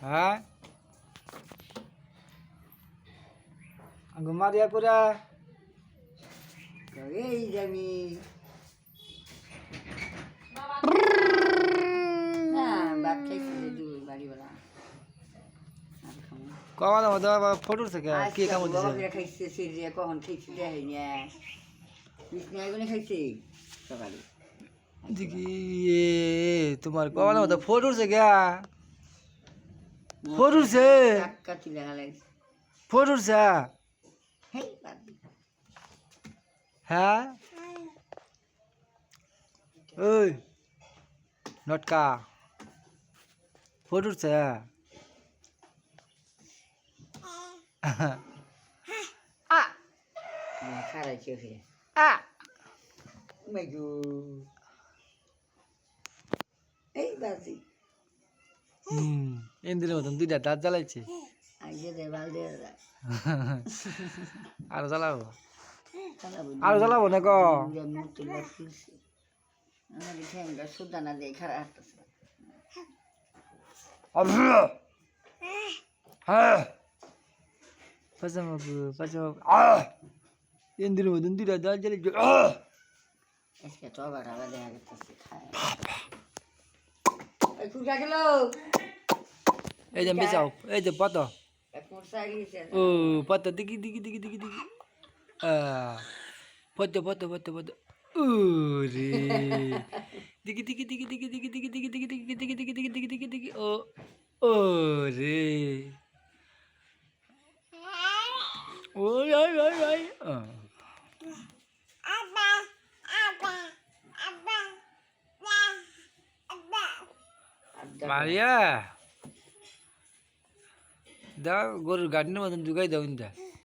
হ্যাঁ? ঘুমারিয়া পুরা। এই জানি কখন দাদা ফটো কি? কাম সিরিয়া কখন খাইছে দেখাই না খাইছে? সকালে। দিকে তোমার কখন দাদা ফটো থেকে পড়ুছে পড়ুছে হ্যাঁ ওই নটকা পড়ুছে আ খারা চোখে আ মেজু এই বাজি হুম। এন্দির মতন দুইটা দাঁত জ্বালাইছে। আর জ্বালাবো? আর জ্বালাবো না গো এন্দির হ্যাঁ। মতন দুইটা দাঁত জ্বালিয়েছে আজকে তো আবার দেখা গেছে খায়। এই যে বেচাও এই যে পাতা ও পাতা দিকি দিকি দিকি দিকি দিকি পদ্ম পদ্ম পদ্ম পদ্ম ওরে দিকি দিকি দিকি দিকি দিকি দিকি দিকি দিকি দিকি দিকি দিকি দিকি দিকি দিকি দিকি ও ও রে ওই ওই ওই ওই মারিয়া। দাও গরুর গাড়ির মতন ঢুকাই দাও ইন্দা